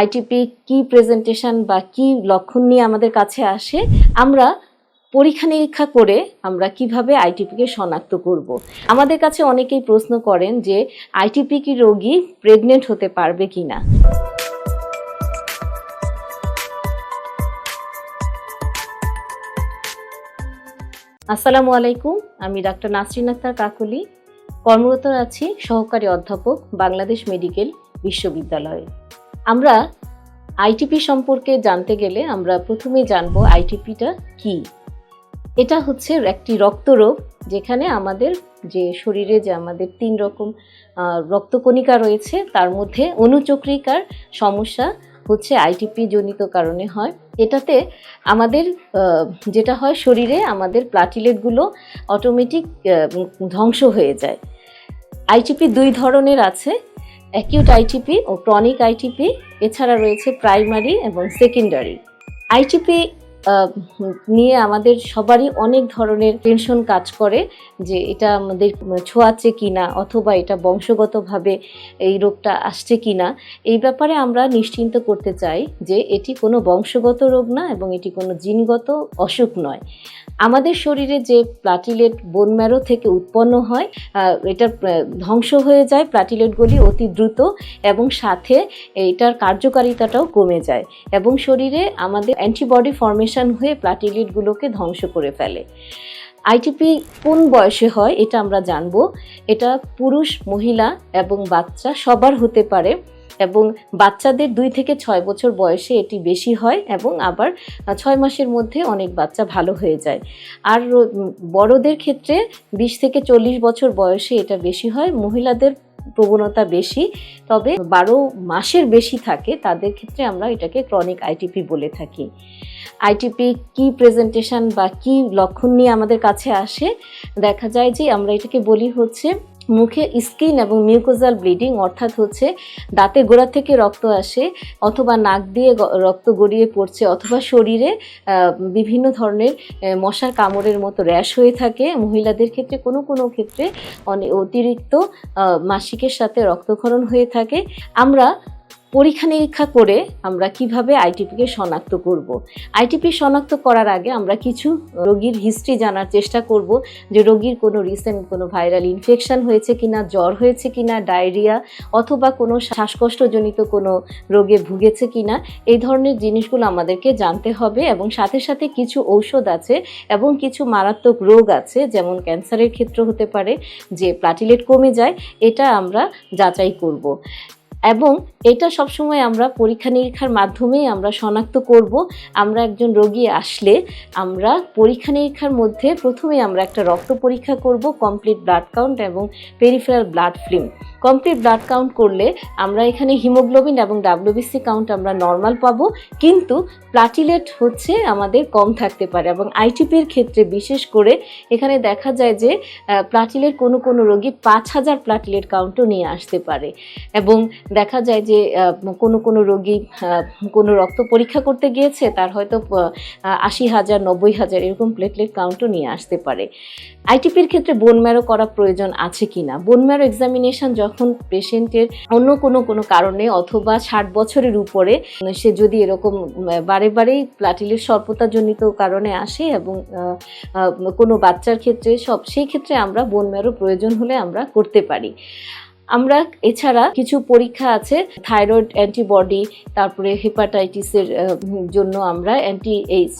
ITP কি presentation বা কি লক্ষণ নিয়ে আমাদের কাছে আসে, আমরা পরীক্ষা নিরীক্ষা করে আমরা কীভাবে আইটিপিকে শনাক্ত করব। আমাদের কাছে অনেকেই প্রশ্ন করেন যে আইটিপি কি রোগী প্রেগনেন্ট হতে পারবে কিনা? আসসালামু আলাইকুম, আমি ডাক্তার নাসরিন আক্তার কাকলি। কর্মরত আছি সহকারী অধ্যাপক, বাংলাদেশ মেডিকেল বিশ্ববিদ্যালয়ে। আমরা আইটিপি সম্পর্কে জানতে গেলে আমরা প্রথমে জানব আইটিপিটা কি? এটা হচ্ছে একটি রক্তরোগ যেখানে আমাদের যে শরীরে যে আমাদের তিন রকম রক্তকণিকা রয়েছে, তার মধ্যে অনুচক্রিকার সমস্যা হচ্ছে আইটিপি জনিত কারণে হয়। এটাতে আমাদের যেটা হয় শরীরে, আমাদের প্লাটিলেটগুলো অটোমেটিক ধ্বংস হয়ে যায়। আইটিপি দুই ধরনের আছে অ্যাকিউট আইটিপি ও ক্রনিক আইটিপি এছাড়া রয়েছে প্রাইমারি এবং সেকেন্ডারি আইটিপি নিয়ে আমাদের সবারই অনেক ধরনের টেনশন কাজ করে যে এটা আমাদের ছোঁয়াচ্ছে কি না অথবা এটা বংশগতভাবে এই রোগটা আসছে কি না এই ব্যাপারে আমরা নিশ্চিন্ত করতে চাই যে এটি কোনো বংশগত রোগ না এবং এটি কোনো জিনগত অসুখ নয়। আমাদের শরীরে যে প্লাটিলেট বোন ম্যারো থেকে উৎপন্ন হয় এটার ধ্বংস হয়ে যায় প্লাটিলেটগুলি অতি দ্রুত এবং সাথে এটার কার্যকারিতাটাও কমে যায় এবং শরীরে আমাদের অ্যান্টিবডি ফর্মেশন হয়ে প্লাটিলেটগুলোকে ধ্বংস করে ফেলে। আইটিপি কোন বয়সে হয় এটা আমরা জানব। এটা পুরুষ, মহিলা এবং বাচ্চা সবার হতে পারে এবং বাচ্চাদের দুই থেকে ছয় বছর বয়সে এটি বেশি হয় এবং আবার ছয় মাসের মধ্যে অনেক বাচ্চা ভালো হয়ে যায়। আর বড়দের ক্ষেত্রে বিশ থেকে চল্লিশ বছর বয়সে এটা বেশি হয়। মহিলাদের প্রবণতা বেশি, তবে বারো মাসের বেশি থাকে, তাদের ক্ষেত্রে আমরা এটাকে ক্রনিক আইটিপি বলে থাকি। আইটিপি কি প্রেজেন্টেশন বা কি লক্ষণ নিয়ে আমাদের কাছে আসে, দেখা যায় যে আমরা এটাকে বলি হচ্ছে মুখে স্কিন এবং মিউকোজাল ব্লিডিং, অর্থাৎ হচ্ছে দাঁতে গোড়া থেকে রক্ত আসে অথবা নাক দিয়ে রক্ত গড়িয়ে পড়ছে অথবা শরীরে বিভিন্ন ধরনের মশার কামড়ের মতো র্যাশ হয়ে থাকে। মহিলাদের ক্ষেত্রে কোনো কোনো ক্ষেত্রে অনেক অতিরিক্ত মাসিকের সাথে রক্তক্ষরণ হয়ে থাকে। আমরা পরীক্ষা নিরীক্ষা করে আমরা কীভাবে আইটিপিকে শনাক্ত করব। আইটিপি শনাক্ত করার আগে আমরা কিছু রোগীর হিস্ট্রি জানার চেষ্টা করব যে রোগীর কোনো রিসেন্ট কোনো ভাইরাল ইনফেকশন হয়েছে কিনা, জ্বর হয়েছে কিনা ডায়রিয়া অথবা কোনো শ্বাসকষ্টজনিত কোনো রোগে ভুগেছে কিনা, এই ধরনের জিনিসগুলো আমাদেরকে জানতে হবে এবং সাথে সাথে কিছু ঔষধ আছে এবং কিছু মারাত্মক রোগ আছে, যেমন ক্যান্সারের ক্ষেত্র হতে পারে, যে প্লাটিলেট কমে যায়, এটা আমরা যাচাই করব। এবং এটা সবসময় আমরা পরীক্ষা নিরীক্ষার মাধ্যমেই আমরা শনাক্ত করব। আমরা একজন রোগী আসলে আমরা পরীক্ষা নিরীক্ষার মধ্যে প্রথমে আমরা একটা রক্ত পরীক্ষা করব কমপ্লিট ব্লাড কাউন্ট এবং peripheral blood film complete blood count করলে আমরা এখানে হিমোগ্লোবিন এবং ডাব্লিউবিসি কাউন্ট আমরা নর্মাল পাবো, কিন্তু প্লাটিলেট হচ্ছে আমাদের কম থাকতে পারে এবং আইটিপির ক্ষেত্রে বিশেষ করে এখানে দেখা যায় যে প্লাটিলেট কোনো কোনো রোগী পাঁচ হাজার প্লাটিলেট কাউন্টও নিয়ে আসতে পারে। এবং দেখা যায় যে কোনো কোনো রোগী কোনো রক্ত পরীক্ষা করতে গিয়েছে, তার হয়তো আশি হাজার, নব্বই হাজার এরকম প্লেটলেট কাউন্টও নিয়ে আসতে পারে। আইটিপির ক্ষেত্রে বোন ম্যারো করা প্রয়োজন আছে কিনা? বোন ম্যারো এক্সামিনেশন যখন পেশেন্টের অন্য কোনো কোনো কারণে অথবা ষাট বছরের উপরে, সে যদি এরকম বারে বারেই প্লাটিলের স্বল্পতাজনিত কারণে আসে এবং কোনো বাচ্চার ক্ষেত্রে সব, সেই ক্ষেত্রে আমরা বোন ম্যারো প্রয়োজন হলে আমরা করতে পারি। আমরা এছাড়া কিছু পরীক্ষা আছে থাইরয়েড অ্যান্টিবডি তারপরে হেপাটাইটিসের জন্য আমরা anti H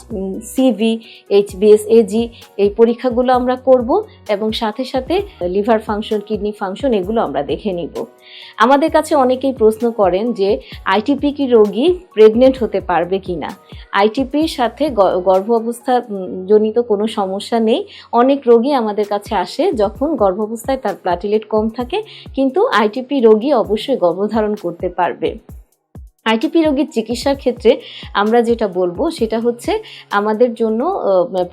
CV HBS AG এই পরীক্ষাগুলো আমরা করব এবং সাথে সাথে লিভার ফাংশন কিডনি ফাংশন এগুলো আমরা দেখে নিব। আমাদের কাছে অনেকেই প্রশ্ন করেন যে আইটিপি কি রোগী প্রেগনেন্ট হতে পারবে কিনা? আইটিপির সাথে গর্ভ অবস্থা জনিত কোনো সমস্যা নেই। অনেক রোগী আমাদের কাছে আসে যখন গর্ভাবস্থায় তার প্লাটিলেট কম থাকে, কিন্তু আইটিপি রোগী অবশ্যই গর্ভধারণ করতে পারবে। আইটিপি রোগীর চিকিৎসার ক্ষেত্রে আমরা যেটা বলব সেটা হচ্ছে আমাদের জন্য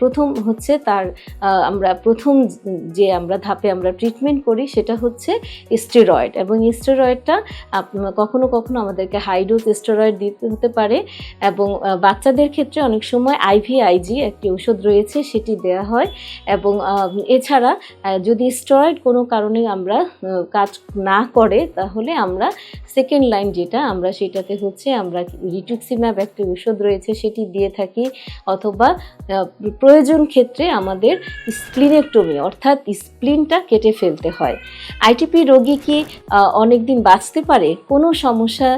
প্রথম হচ্ছে তার আমরা প্রথম যে আমরা ধাপে আমরা ট্রিটমেন্ট করি সেটা হচ্ছে স্টেরয়েড এবং স্টেরয়েডটা কখনো কখনো আমাদেরকে হাইডোজ স্টেরয়েড দিতে হতে পারে এবং বাচ্চাদের ক্ষেত্রে অনেক সময় আইভিআইজি একটি ওষুধ রয়েছে সেটি দেওয়া হয় এবং এছাড়া যদি স্টেরয়েড কোনো কারণে আমরা কাজ না করে তাহলে আমরা সেকেন্ড লাইন যেটা আমরা সেটাতে হচ্ছে আমরা রিটুক্সিম্যাব একটি ওষুধ রয়েছে, সেটি দিয়ে থাকি অথবা প্রয়োজন ক্ষেত্রে আমাদের স্প্লিনেক্টমি অর্থাৎ স্প্লিনটা কেটে ফেলতে হয়। আইটিপি রোগী কি অনেক দিন বাঁচতে পারে? কোনো সমস্যা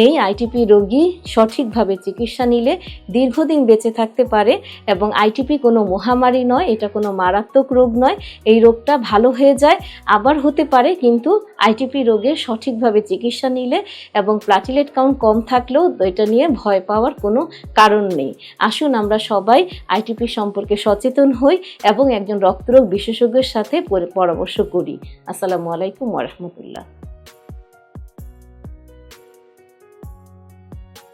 নেই। আইটিপি রোগী সঠিকভাবে চিকিৎসা নিলে দীর্ঘদিন বেঁচে থাকতে পারে এবং আইটিপি কোনো মহামারী নয়, এটা কোনো মারাত্মক রোগ নয়। এই রোগটা ভালো হয়ে যায়, আবার হতে পারে, কিন্তু আইটিপি রোগের সঠিকভাবে চিকিৎসা নিলে এবং প্লাটিলেট কাউন্ট কম থাকলেও এটা নিয়ে ভয় পাওয়ার কোনো কারণ নেই। আসুন আমরা সবাই আইটিপি সম্পর্কে সচেতন হই এবং একজন রক্তরোগ বিশেষজ্ঞের সাথে পরামর্শ করি। আসসালামু আলাইকুম ওরহমতুল্লাহ